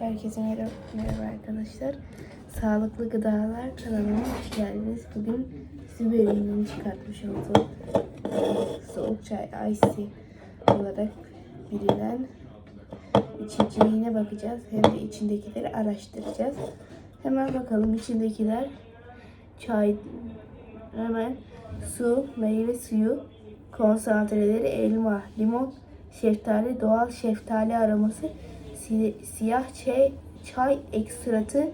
Herkese merhaba, merhaba arkadaşlar. Sağlıklı Gıdalar kanalıma hoş geldiniz. Bugün Sibel'in çıkartmış olduğu soğuk çay ice olarak bilinen içeceğine bakacağız. Hem de içindekileri araştıracağız. Hemen bakalım içindekiler çay hemen su, meyve suyu, konsantreleri, elma, limon, şeftali, doğal şeftali aroması, si- siyah çay, çay ekstratı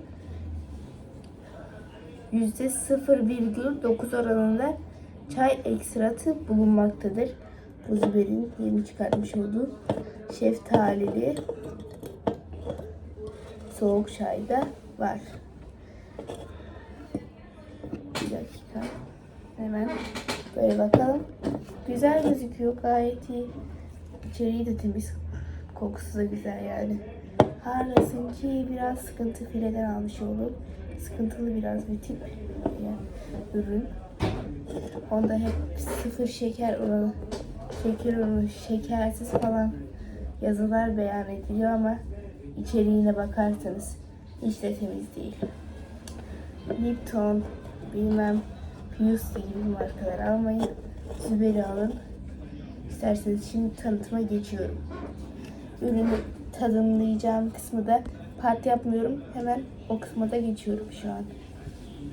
%0,9 oranında çay ekstratı bulunmaktadır. Bu Züber'in yeni çıkartmış olduğu şeftalili soğuk çayda var. Bir dakika. Hemen böyle bakalım. Güzel gözüküyor gayet iyi. İçeriği de temiz. Kokusu da güzel yani. Harlasın ki biraz sıkıntı fileden almış oldum. Sıkıntılı biraz bir tip yani ürün. Onda hep sıfır şeker oranı, şeker oranı, şekersiz falan yazılar beyan ediliyor ama içeriğine bakarsanız hiç de temiz değil. Lipton, bilmem Fusty gibi markalar almayın. Züberi alın. İsterseniz şimdi tanıtıma geçiyorum. Ürünü tadımlayacağım kısmı da part yapmıyorum. Hemen o kısma da geçiyorum şu an.